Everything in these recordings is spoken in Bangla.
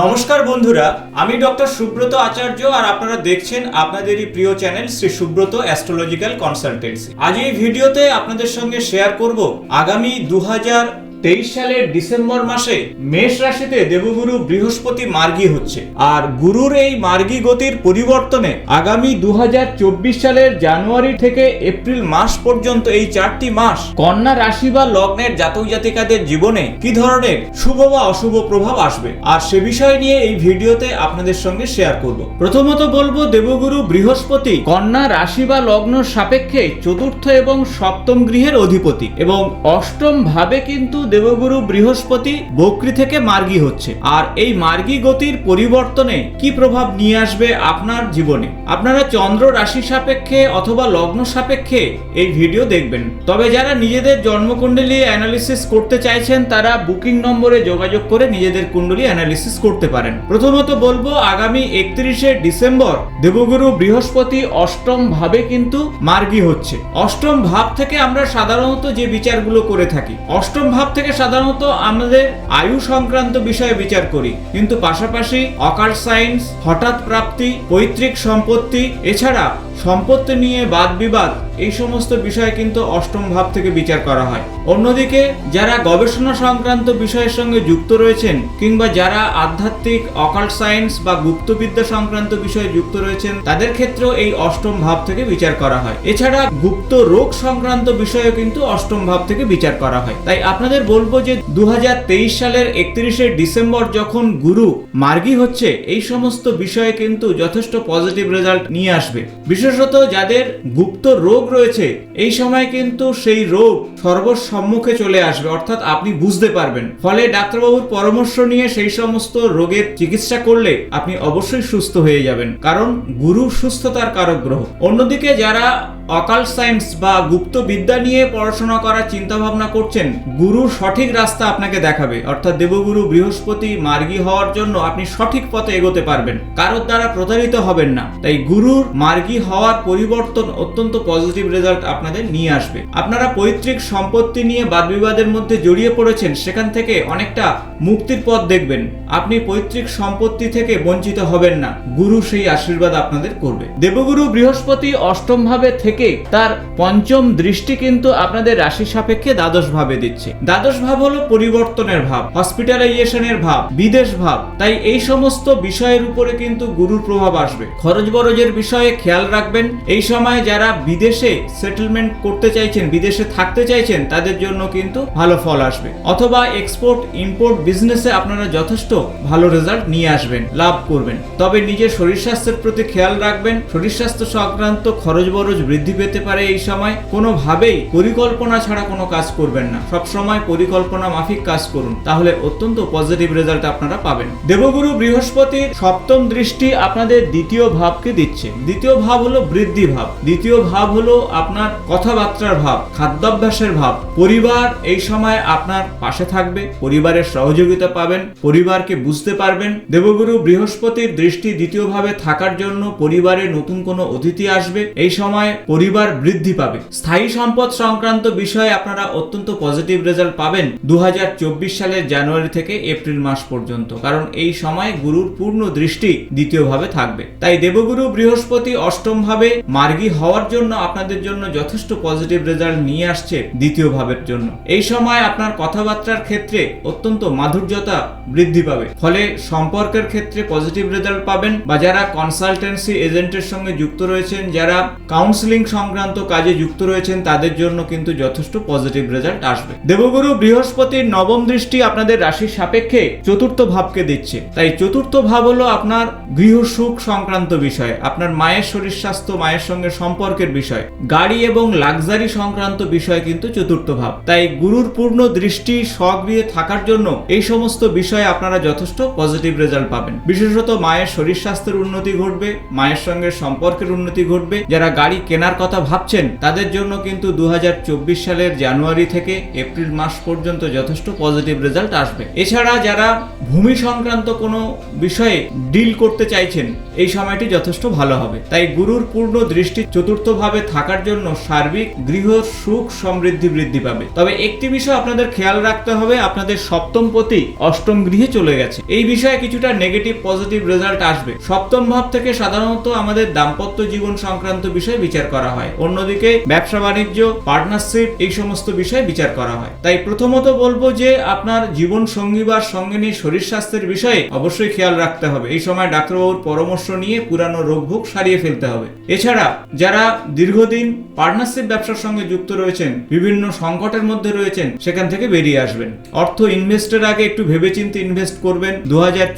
নমস্কার বন্ধুরা, আমি ডক্টর সুব্রত আচার্য আর আপনারা দেখছেন আপনাদেরই প্রিয় channel Shri Subrata astrological consultancy. আজ এই ভিডিওতে আপনাদের সঙ্গে শেয়ার করব আগামী দু হাজার তেইশ সালের ডিসেম্বর মাসে মেষ রাশিতে দেবগুরু বৃহস্পতি মার্গী হচ্ছে। আর গুরুর এই মার্গী গতির পরিবর্তনে আগামী দু হাজার চব্বিশ সালের জানুয়ারি থেকে এপ্রিল মাস পর্যন্ত এই চারটি মাস কন্যা রাশি বা লগ্নের জাতক জাতিকাদের জীবনে কি ধরনের শুভ বা অশুভ প্রভাব আসবে? আর সে বিষয় নিয়ে এই ভিডিওতে আপনাদের সঙ্গে শেয়ার করব। প্রথমত বলব, দেবগুরু বৃহস্পতি কন্যা রাশি বা লগ্ন সাপেক্ষে চতুর্থ এবং সপ্তম গৃহের অধিপতি এবং অষ্টম ভাবে কিন্তু দেবগুরু বৃহস্পতি বক্রি থেকে মার্গী হচ্ছে। আর এই মার্গী গতির পরিবর্তনে কি প্রভাব নিয়ে আসবে আপনার জীবনে? আপনারা চন্দ্র রাশি সাপেক্ষে অথবা লগ্ন সাপেক্ষে এই ভিডিও দেখবেন। তবে যারা নিজেদের জন্মকুণ্ডলী অ্যানালিসিস করতে চাইছেন, তারা বুকিং নম্বরে যোগাযোগ করে নিজেদের কুণ্ডলী অ্যানালিসিস করতে পারেন। প্রথমত বলব, আগামী একত্রিশে ডিসেম্বর দেবগুরু বৃহস্পতি অষ্টম ভাবে কিন্তু মার্গী হচ্ছে। অষ্টম ভাব থেকে আমরা সাধারণত যে বিচারগুলো করে থাকি, অষ্টম ভাব থেকে সাধারণত আমাদের আয়ু সংক্রান্ত বিষয়ে বিচার করি। কিন্তু পাশাপাশি অকার সায়েন্স হঠাৎ প্রাপ্তি, পৈতৃক সম্পত্তি, এছাড়া সম্পত্তি নিয়ে বাদ বিবাদ, এই সমস্ত বিষয় কিন্তু অষ্টম ভাব থেকে বিচার করা হয়। অন্যদিকে, যারা গবেষণা সংক্রান্ত বিষয়ের সঙ্গে যুক্ত রয়েছেন, কিংবা যারা আধ্যাত্মিক অকাল্ট সায়েন্স বা গুপ্তবিদ্যা সংক্রান্ত বিষয়ে যুক্ত রয়েছেন, তাদের ক্ষেত্রেও এই অষ্টম ভাব থেকে বিচার করা হয়। এছাড়া গুপ্ত রোগ সংক্রান্ত বিষয়েও কিন্তু অষ্টম ভাব থেকে বিচার করা হয়। তাই আপনাদের বলব যে দু হাজার তেইশ সালের একত্রিশে ডিসেম্বর যখন গুরু মার্গী হচ্ছে, এই সমস্ত বিষয়ে কিন্তু যথেষ্ট পজিটিভ রেজাল্ট নিয়ে আসবে। বিশেষত যাদের গুপ্ত রোগ রয়েছে, এই সময় কিন্তু সেই রোগ সর্বসম্মুখে চলে আসবে, অর্থাৎ আপনি বুঝতে পারবেন। ফলে ডাক্তারবাবুর পরামর্শ নিয়ে সেই সমস্ত রোগের চিকিৎসা করলে আপনি অবশ্যই সুস্থ হয়ে যাবেন, কারণ গুরু সুস্থতার কারক গ্রহ। অন্যদিকে যারা অকাল সায়েন্স বা গুপ্ত বিদ্যা নিয়ে পড়াশোনা করার চিন্তা ভাবনা করছেন গুরুর সঠিক রাস্তা আপনাকে দেখাবে। অর্থাৎ দেবগুরু বৃহস্পতি মার্গী হওয়ার জন্য আপনি সঠিক পথে এগোতে পারবেন। কারোর দ্বারা প্রতারিত হবেন না। তাই গুরুর মার্গী হওয়ার পরিবর্তন অত্যন্ত পজিটিভ রেজাল্ট আপনাদের নিয়ে আসবে। আপনারা পৈতৃক সম্পত্তি নিয়ে বাদ বিবাদের মধ্যে জড়িয়ে পড়েছেন, সেখান থেকে অনেকটা মুক্তির পথ দেখবেন। আপনি পৈতৃক সম্পত্তি থেকে বঞ্চিত হবেন না। গুরু সেই আশীর্বাদ আপনাদের করবে। দেবগুরু বৃহস্পতি অষ্টম ভাবে থেকে তার পঞ্চম দৃষ্টি কিন্তু আপনাদের রাশি সাপেক্ষে দ্বাদশ ভাবে দিচ্ছে। দ্বাদশ ভাব হলো পরিবর্তনের ভাব হসপিটালাইজেশনের ভাব, বিদেশ ভাব। তাই এই সমস্ত বিষয়ের উপরে কিন্তু গুরুর প্রভাব আসবে। খরচ বরজের বিষয়ে খেয়াল রাখবেন, এই সময় যারা বিদেশে সেটেলমেন্ট করতে চাইছেন, বিদেশে থাকতে চাইছেন, তাদের জন্য কিন্তু ভালো ফল আসবে। অথবা এক্সপোর্ট ইম্পোর্ট বিজনেসে আপনারা যথেষ্ট ভালো রেজাল্ট নিয়ে আসবেন, লাভ করবেন। তবে নিজের শরীর স্বাস্থ্যের প্রতি খেয়াল রাখবেন, শরীর স্বাস্থ্য সংক্রান্ত খরচ বরজ বৃদ্ধি পেতে পারে এই সময়, কোনোভাবেই পরিকল্পনা ছাড়া কোনো কাজ করবেন না। সব সময় পরিকল্পনা মাফিক কাজ করুন, তাহলে অত্যন্ত পজিটিভ রেজাল্ট আপনারা পাবেন। দেবগুরু বৃহস্পতির সপ্তম দৃষ্টি আপনাদের দ্বিতীয় ভাবকে দিচ্ছে। দ্বিতীয় ভাব হলো বৃদ্ধি ভাব। দ্বিতীয় ভাব হলো আপনার কথাবার্তার ভাব, খাদ্যাভ্যাসের ভাব। পরিবার এই সময় আপনার পাশে থাকবে, পরিবারের সহযোগিতা পাবেন, পরিবারকে বুঝতে পারবেন। দেবগুরু বৃহস্পতির দৃষ্টি দ্বিতীয় ভাবে থাকার জন্য পরিবারে নতুন কোনো অতিথি আসবে। এই সময় পরিবার বৃদ্ধি পাবে। স্থায়ী সম্পদ সংক্রান্ত বিষয়ে আপনারা অত্যন্ত পজিটিভ রেজাল্ট পাবেন দুহাজার চব্বিশ সালের জানুয়ারি থেকে এপ্রিল মাস পর্যন্ত। কারণ এই সময় গুরুর পূর্ণ দৃষ্টি দ্বিতীয় ভাবে থাকবে। তাই দেবগুরু বৃহস্পতি অষ্টম ভাবে মার্গী হওয়ার জন্য আপনাদের জন্য যথেষ্ট পজিটিভ রেজাল্ট নিয়ে আসছে দ্বিতীয় ভাবের জন্য। এই সময় আপনার কথাবার্তার ক্ষেত্রে অত্যন্ত মাধুর্যতা বৃদ্ধি পাবে। ফলে সম্পর্কের ক্ষেত্রে পজিটিভ রেজাল্ট পাবেন বা যারা কনসালটেন্সি এজেন্টের সঙ্গে যুক্ত রয়েছেন, যারা কাউন্সিলিং সংক্রান্ত কাজে যুক্ত রয়েছেন, তাদের জন্য কিন্তু যথেষ্ট পজিটিভ রেজাল্ট আসবে। দেবগুরু বৃহস্পতির নবম দৃষ্টি আপনাদের রাশির সাপেক্ষে চতুর্থ ভাবকে দিচ্ছে। তাই চতুর্থ ভাব হলো আপনার গৃহ সুখ সংক্রান্ত বিষয়, আপনার মায়ের শরীর স্বাস্থ্য, মায়ের সঙ্গে সম্পর্কের বিষয়। গাড়ি এবং লাক্সারি সংক্রান্ত বিষয় কিন্তু চতুর্থ ভাব। তাই গুরুর পূর্ণ দৃষ্টি স্বগৃহে থাকার জন্য এই সমস্ত বিষয়ে আপনারা যথেষ্ট পজিটিভ রেজাল্ট পাবেন। বিশেষত মায়ের শরীর স্বাস্থ্যের উন্নতি ঘটবে, মায়ের সঙ্গে সম্পর্কের উন্নতি ঘটবে, যারা গাড়ি কেনার কেনার কথা ভাবছেন, তাদের জন্য কিন্তু দু হাজার চব্বিশ সালের জানুয়ারি থেকে এপ্রিল মাস পর্যন্ত যথেষ্ট পজিটিভ রেজাল্ট আসবে। এছাড়া যারা ভূমি সংক্রান্ত কোনো বিষয়ে ডিল করতে চাইছেন, এই সময়টি যথেষ্ট ভালো হবে। তাই গুরুর পূর্ণ দৃষ্টি চতুর্থভাবে থাকার জন্য সার্বিক গৃহ সুখ সমৃদ্ধি বৃদ্ধি পাবে। তবে একটি বিষয় আপনাদের খেয়াল রাখতে হবে, আপনাদের সপ্তম পতি অষ্টম গৃহে চলে গেছে। এই বিষয়ে কিছুটা নেগেটিভ পজিটিভ রেজাল্ট আসবে। সপ্তম ভাব থেকে সাধারণত আমাদের দাম্পত্য জীবন সংক্রান্ত বিষয় বিচার করা হয়। অন্যদিকে ব্যবসা বাণিজ্য পার্টনারশিপ এই সমস্ত বিষয়ে বিচার করা হয়। তাই প্রথমত বলব যে আপনার জীবন সঙ্গী বা সঙ্গিনী শরীর স্বাস্থ্যের বিষয়ে অবশ্যই খেয়াল রাখতে হবে। এই সময় ডাক্তারবাবুর পরামর্শ নিয়ে পুরানো রোগভোগ সারিয়ে ফেলতে হবে। এছাড়া যারা দীর্ঘদিন পার্টনারশিপ ব্যবসার সঙ্গে যুক্ত রয়েছেন, বিভিন্ন সংকটের মধ্যে রয়েছেন, সেখান থেকে বেরিয়ে আসবেন। অর্থ ইনভেস্টের আগে একটু ভেবেচিন্তে ইনভেস্ট করবেন দু হাজার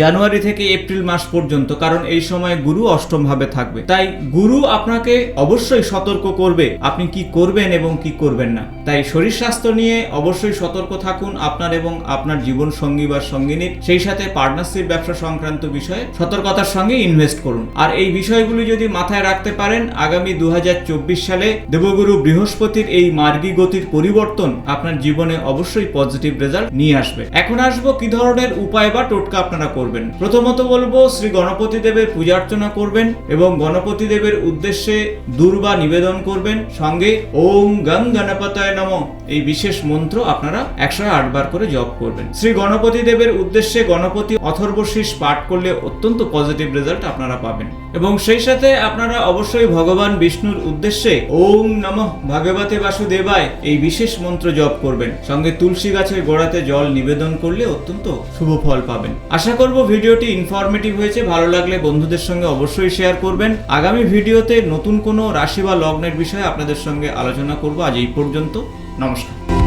জানুয়ারি থেকে এপ্রিল মাস পর্যন্ত, কারণ এই সময় গুরু অষ্টম ভাবে থাকবে। তাই গুরু আপনাকে অবশ্যই সতর্ক করবে। আপনি কি করবেন এবং কি করবেন না। তাই শরীর স্বাস্থ্য নিয়ে অবশ্যই সতর্ক থাকুন আপনার এবং আপনার জীবন সঙ্গী বা সঙ্গিনীর। সেই সাথে পার্টনারশিপ ব্যবসা সংক্রান্ত বিষয়ে সতর্কতার সঙ্গে ইনভেস্ট করুন। আর এই বিষয়গুলি যদি মাথায় রাখতে পারেন, আগামী দু সালে দেবগুরু বৃহস্পতির এই মার্গী গতির পরিবর্তন আপনার জীবনে অবশ্যই পজিটিভ রেজাল্ট নিয়ে আসবে। এখন আসব কি ধরনের উপায় বা টোটকা আপনারা করবেন। প্রথমত বলব, শ্রী গণপতি দেবের পূজা অর্চনা করবেন এবং গণপতি দেবের উদ্দেশ্যে দুর্বা নিবেদন করবেন। সঙ্গে ওম গং গণপতায় নম। এই বিশেষ মন্ত্র আপনারা একশো বার করে জপ করবেন। শ্রী গণপতি দেবের উদ্দেশ্যে গণপতি অথর্বশীষ পাঠ করলে অত্যন্ত পজিটিভ রেজাল্ট আপনারা পাবেন। এবং সেই সাথে আপনারা অবশ্যই ভগবান বিষ্ণুর উদ্দেশ্যে ওম নমঃ ভগবতে বাসুদেবায় এই বিশেষ মন্ত্র জপ করবেন। সঙ্গে তুলসী গাছের গোড়াতে জল নিবেদন করলে অত্যন্ত শুভ ফল পাবেন। আশা করব ভিডিওটি ইনফরমেটিভ হয়েছে। ভালো লাগলে বন্ধুদের সঙ্গে অবশ্যই শেয়ার করবেন। আগামী ভিডিওতে নতুন কোনো রাশি বা লগ্নের বিষয়ে আপনাদের সঙ্গে আলোচনা করব আজ এই পর্যন্ত। নমস্কার।